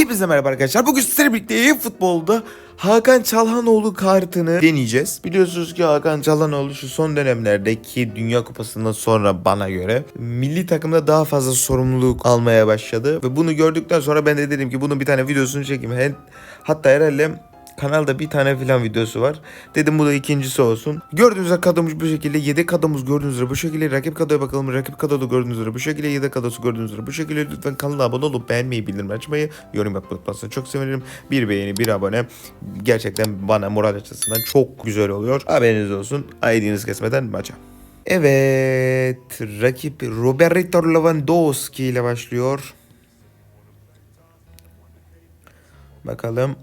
Hepinize merhaba arkadaşlar. Bugün sizlerle birlikte futbolda Hakan Çalhanoğlu kartını deneyeceğiz. Biliyorsunuz ki Hakan Çalhanoğlu şu son dönemlerdeki Dünya Kupası'ndan sonra bana göre milli takımda daha fazla sorumluluk almaya başladı. Ve bunu gördükten sonra ben de dedim ki bunun bir tane videosunu çekeyim. Hatta herhalde Kanalda bir tane filan videosu var. Dedim bu da ikincisi olsun. Gördüğünüz üzere kadromuz bu şekilde. Yedek kadromuz gördüğünüz üzere bu şekilde. Rakip kadroya bakalım. Rakip kadroda gördüğünüz üzere bu şekilde. Yedek kadrosu gördüğünüz üzere bu şekilde. Lütfen kanala abone olup beğenmeyi, bildirim açmayı, yorum yapmayı unutmazsanız çok sevinirim. Bir beğeni, bir abone. Gerçekten bana moral açısından çok güzel oluyor. Haberiniz olsun. Aydınız kesmeden maça. Evet. Rakip Roberto Lewandowski ile başlıyor. Bakalım.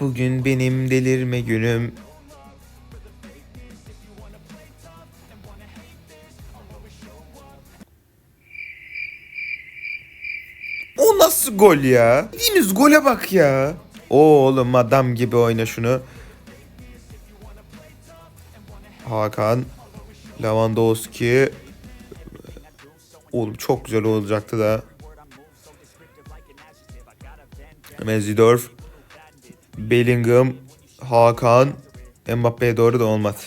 Bugün benim delirme günüm. O nasıl gol ya? Yediğiniz gole bak ya. Oğlum adam gibi oyna şunu. Hakan. Lewandowski. Oğlum çok güzel olacaktı da. Mezidorf. Bellingham, Hakan, Mbappe'ye doğru da olmadı.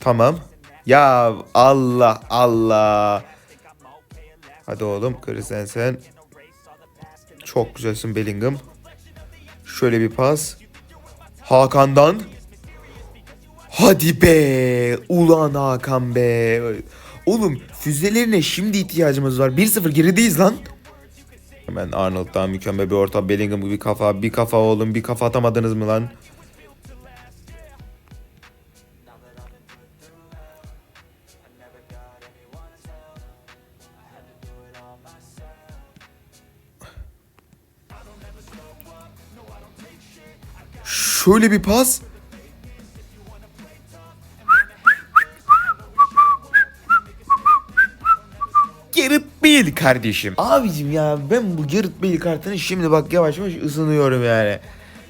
Tamam. Ya Allah Allah. Hadi oğlum Christensen. Çok güzelsin Bellingham. Şöyle bir pas. Hakan'dan. Hadi be. Ulan Hakan be. Oğlum füzelerine şimdi ihtiyacımız var. 1-0 gerideyiz lan. Hemen Arnold'dan mükemmel bir orta. Bellingham bir kafa. Bir kafa oğlum. Bir kafa atamadınız mı lan? Şöyle bir pas. Gareth Bale kardeşim. Abicim ya ben bu Gareth Bale kartını şimdi bak yavaş yavaş ısınıyorum yani.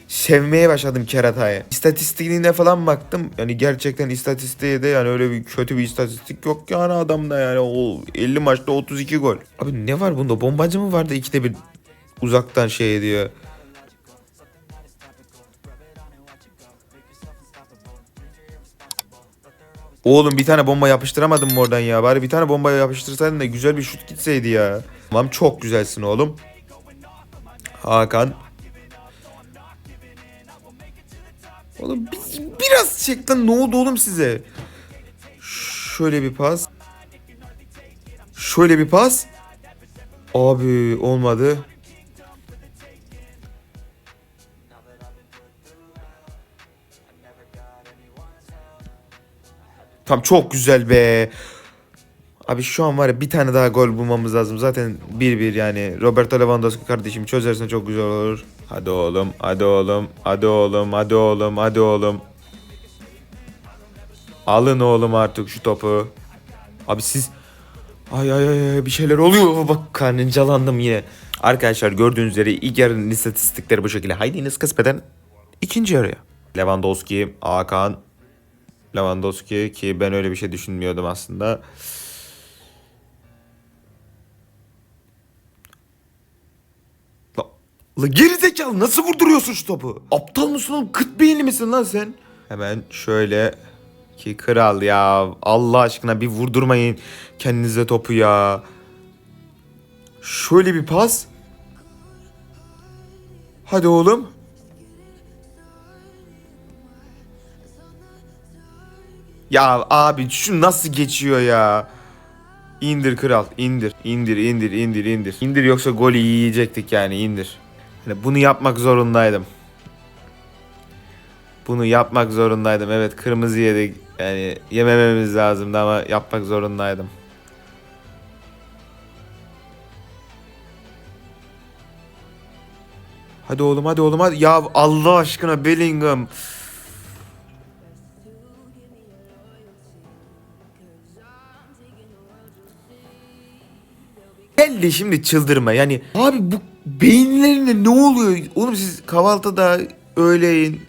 Sevmeye başladım keratayı. İstatistiğine falan baktım. Yani gerçekten istatistiğe de yani öyle bir kötü bir istatistik yok yani adamda yani. O 50 maçta 32 gol. Abi ne var bunda? Bombacı mı vardı ikide bir uzaktan şey ediyor. Oğlum bir tane bomba yapıştıramadım mı oradan ya? Bari bir tane bomba yapıştırsaydın da güzel bir şut gitseydi ya. Tamam çok güzelsin oğlum. Hakan. Oğlum bir- biraz çek ne oldu oğlum size? Şöyle bir pas. Şöyle bir pas. Abi olmadı. Tam çok güzel be. Abi şu an var ya bir tane daha gol bulmamız lazım. Zaten 1-1 yani. Roberto Lewandowski kardeşim çözersen çok güzel olur. Hadi oğlum, hadi oğlum, hadi oğlum, hadi oğlum, hadi oğlum. Alın oğlum artık şu topu. Abi siz... Ay ay ay bir şeyler oluyor. Bak karnıncalandım yine. Arkadaşlar gördüğünüz üzere ilk yarının istatistikleri bu şekilde. Haydi Enes kısmeden ikinci yarıya. Lewandowski, Hakan, Lewandowski ki ben öyle bir şey düşünmüyordum aslında. La, la geri zekalı nasıl vurduruyorsun şu topu? Aptal mısın oğlum? Kıt beyinli misin lan sen? Hemen şöyle ki kral ya Allah aşkına bir vurdurmayın kendinize topu ya. Şöyle bir pas. Hadi oğlum. Ya abi şu nasıl geçiyor ya? İndir kral indir indir indir indir indir. İndir yoksa golü yiyecektik yani indir. Hani bunu yapmak zorundaydım. Bunu yapmak zorundaydım. Evet kırmızı yedik. Yani yemememiz lazımdı ama yapmak zorundaydım. Hadi oğlum hadi oğlum hadi. Ya Allah aşkına Bellingham. De şimdi çıldırma yani. Abi bu beyinlerine ne oluyor? Oğlum siz kahvaltıda öğleyin.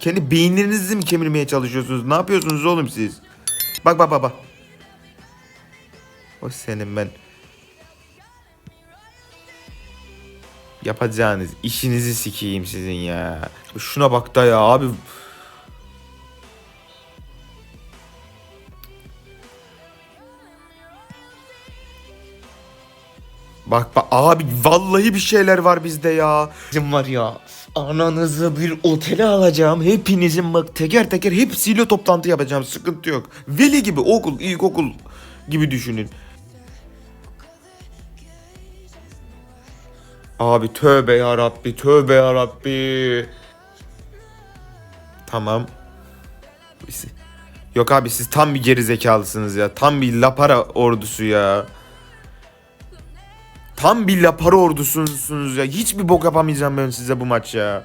Kendi beyinlerinizi mi kemirmeye çalışıyorsunuz? Ne yapıyorsunuz oğlum siz? Bak bak bak bak. O senin ben. Yapacağınız işinizi sikeyim sizin ya. Şuna bak da ya abi. Bak bak abi vallahi bir şeyler var bizde ya. Bizim var ya ananızı bir otele alacağım. Hepinizin bak teker teker hepsiyle toplantı yapacağım. Sıkıntı yok. Veli gibi okul, ilkokul gibi düşünün. Abi tövbe ya Rabbi, tövbe ya Rabbi. Tamam. Yok abi siz tam bir geri zekalısınız ya. Tam bir lapara ordusu ya. Tam bir lapara ordusunuz ya. Hiçbir bok yapamayacağım ben size bu maç ya.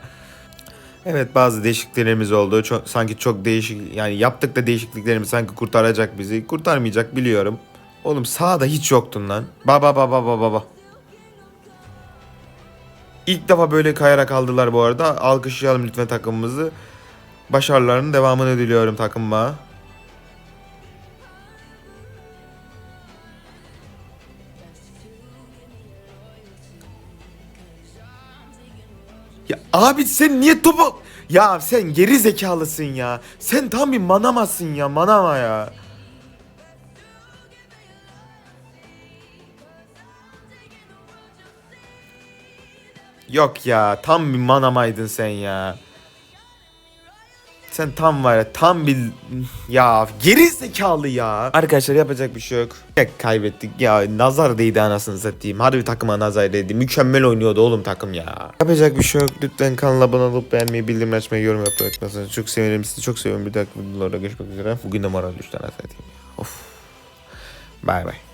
Evet bazı değişikliklerimiz oldu. Çok, sanki çok değişik yani yaptık da değişikliklerimiz sanki kurtaracak bizi. Kurtarmayacak biliyorum. Oğlum sağda hiç yoktun lan. Baba baba baba baba. İlk defa böyle kayarak aldılar bu arada. Alkışlayalım lütfen takımımızı. Başarılarının devamını diliyorum takımıma. Ya abi sen niye topu... Ya sen geri zekalısın ya. Sen tam bir manamasın ya manama ya. Yok ya tam bir manamaydın sen ya. Sen tam var ya tam bir ya geri zekalı ya. Arkadaşlar yapacak bir şey yok. Ya kaybettik ya nazar değdi anasını satayım. Harbi takıma nazar değdi. Mükemmel oynuyordu oğlum takım ya. Yapacak bir şey yok. Lütfen kanala abone olup beğenmeyi, bildirim açmayı, yorum yapmayı unutmasınız. Çok sevinirim sizi çok seviyorum. Bir dahaki videolarda görüşmek üzere. Bugün de moral düştü anasını satayım. Of. Bay bay.